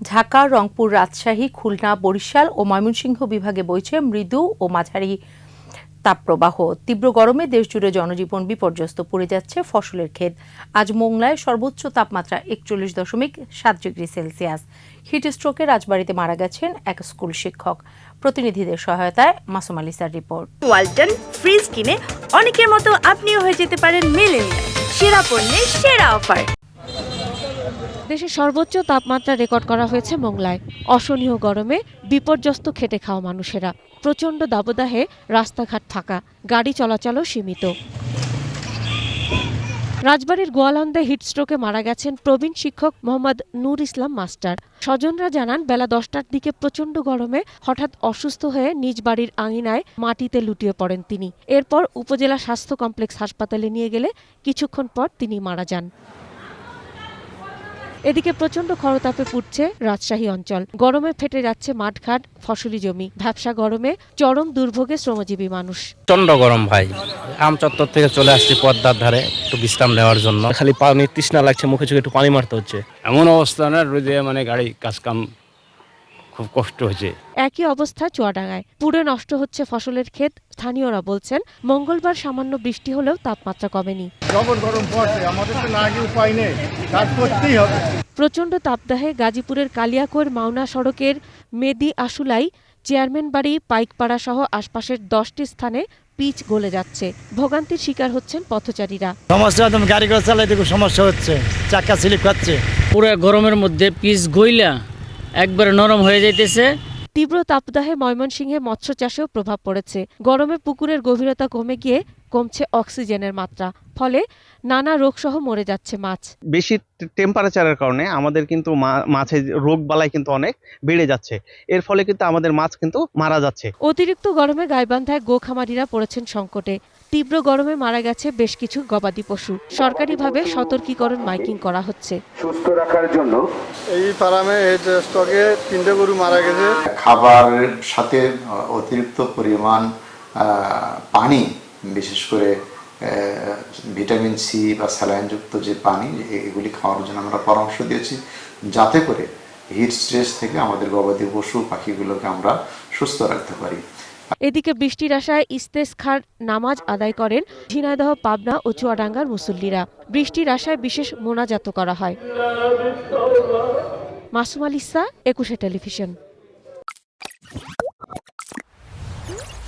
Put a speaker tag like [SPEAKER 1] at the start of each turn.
[SPEAKER 1] ঢাকা, রংপুর, রাজশাহী, খুলনা, বরিশাল ও ময়মনসিংহ বিভাগে বইছে মৃদু ও মাঝারি তাপপ্রবাহ। তীব্র গরমে দেশজুড়ে জনজীবন বিপর্যস্ত, পড়ে যাচ্ছে ফসলের ক্ষেত। আজ মোংলায় সর্বোচ্চ তাপমাত্রা একচল্লিশ দশমিক সাত ডিগ্রি সেলসিয়াস। হিট স্ট্রোকে রাজবাড়িতে মারা গেছেন এক স্কুল শিক্ষক। প্রতিনিধিদের সহায়তায় মাসুম আলিসার রিপোর্ট।
[SPEAKER 2] ওয়ালটন ফ্রিজ কিনে অনেকের মতো আপনিও হয়ে যেতে পারেন মেলেনিয়া সেরা পণ্যের সেরা অফার।
[SPEAKER 3] দেশের সর্বোচ্চ তাপমাত্রা রেকর্ড করা হয়েছে মোংলায়। অসহনীয় গরমে বিপর্যস্ত খেটে খাওয়া মানুষেরা। প্রচণ্ড দাবদাহে রাস্তাঘাট ফাঁকা, গাড়ি চলাচলও সীমিত। রাজবাড়ির গোয়ালন্দে হিটস্ট্রোকে মারা গেছেন প্রবীণ শিক্ষক মোহাম্মদ নূর ইসলাম মাস্টার। স্বজনরা জানান, বেলা দশটার দিকে প্রচণ্ড গরমে হঠাৎ অসুস্থ হয়ে নিজ বাড়ির আঙিনায় মাটিতে লুটিয়ে পড়েন তিনি। এরপর উপজেলা স্বাস্থ্য কমপ্লেক্স হাসপাতালে নিয়ে গেলে কিছুক্ষণ পর তিনি মারা যান। এদিকে প্রচণ্ড খরতাপে পুড়ছে রাজশাহী অঞ্চল। গরমে ফেটে যাচ্ছে মাঠঘাট ফসলি জমি। ভ্যাবসা গরমে চরম দুর্ভোগে শ্রমজীবী মানুষ।
[SPEAKER 4] প্রচণ্ড গরম ভাই। আম চত্বর থেকে চলে আসছি পদ্মার ধারে একটু বিশ্রাম নেওয়ার জন্য।
[SPEAKER 5] খালি পানি তৃষ্ণা লাগছে মুখে চোখে একটু পানি মারতে হচ্ছে।
[SPEAKER 6] এমন অবস্থা না রোদে মানে গাড়ি কাজকাম খুব কষ্ট হচ্ছে
[SPEAKER 3] একই অবস্থা চুয়াডাঙ্গায়। পুড়ে নষ্ট হচ্ছে ফসলের ক্ষেত স্থানীয়রা বলছেন মঙ্গলবার সামান্য বৃষ্টি হলেও তাপমাত্রা কমেনি।
[SPEAKER 7] জবর গরম পড়ছে আমাদের তো না উপায় নেই কাজ করতেই হবে।
[SPEAKER 3] প্রচণ্ড তাপদাহে গাজীপুরের কালিয়াকোর মাওনা সড়কের মেদি আশুলাই চেয়ারম্যান বাড়ি পাইকপাড়া সহ আশপাশের দশটি স্থানে পিচ গলে যাচ্ছে। ভোগান্তির শিকার হচ্ছেন পথচারীরা।
[SPEAKER 7] সমস্যা একদম গাড়ি ঘোড়া চালাইতে খুব সমস্যা হচ্ছে চাকা স্লিপ খাচ্ছে।
[SPEAKER 8] পুরো গরমের মধ্যে পিচ গইলা একবারে নরম হয়ে যাইতেছে।
[SPEAKER 3] তীব্র তাপদাহে ময়মনসিংহে মৎস্য চাষেও প্রভাব পড়েছে। গরমে পুকুরের গভীরতা কমে গিয়ে কমছে অক্সিজেনের মাত্রা ফলে নানা রোগসহ মরে যাচ্ছে মাছ।
[SPEAKER 5] বেশি টেম্পারেচারের কারণে আমাদের কিন্তু মা- মাছের রোগ বালাই কিন্তু অনেক বেড়ে যাচ্ছে। এর ফলে কিন্তু আমাদের মাছ কিন্তু মারা যাচ্ছে।
[SPEAKER 3] অতিরিক্ত গরমে গাইবান্ধায় গোখামারিরা পড়েছেন সংকটে। তীব্র গরমে মারা গেছে বেশ কিছু গবাদি পশু। সরকারিভাবে সতর্কীকরণ মাইকিং করা হচ্ছে।
[SPEAKER 9] সুস্থ রাখার জন্য
[SPEAKER 7] এই ফার্মে স্টকে তিনটে গরু মারা গেছে।
[SPEAKER 9] খাবারের সাথে অতিরিক্ত পরিমাণ পানি বিশেষ করে ভিটামিন সি বা স্যালাইনযুক্ত যে পানি এগুলি খাওয়ার জন্য আমরা পরামর্শ দিয়েছি যাতে করে হিট স্ট্রেস থেকে আমাদের গবাদি পশু পাখিগুলোকে আমরা সুস্থ রাখতে পারি।
[SPEAKER 3] এদিকে বৃষ্টির আশায় ইস্তেস খার নামাজ আদায় করেন ঝিনাইদহ, পাবনা ও চুয়াডাঙ্গার মুসল্লিরা। বৃষ্টির আশায় বিশেষ মোনাজাত করা হয়। মাসুম আলিসা একুশে টেলিভিশন।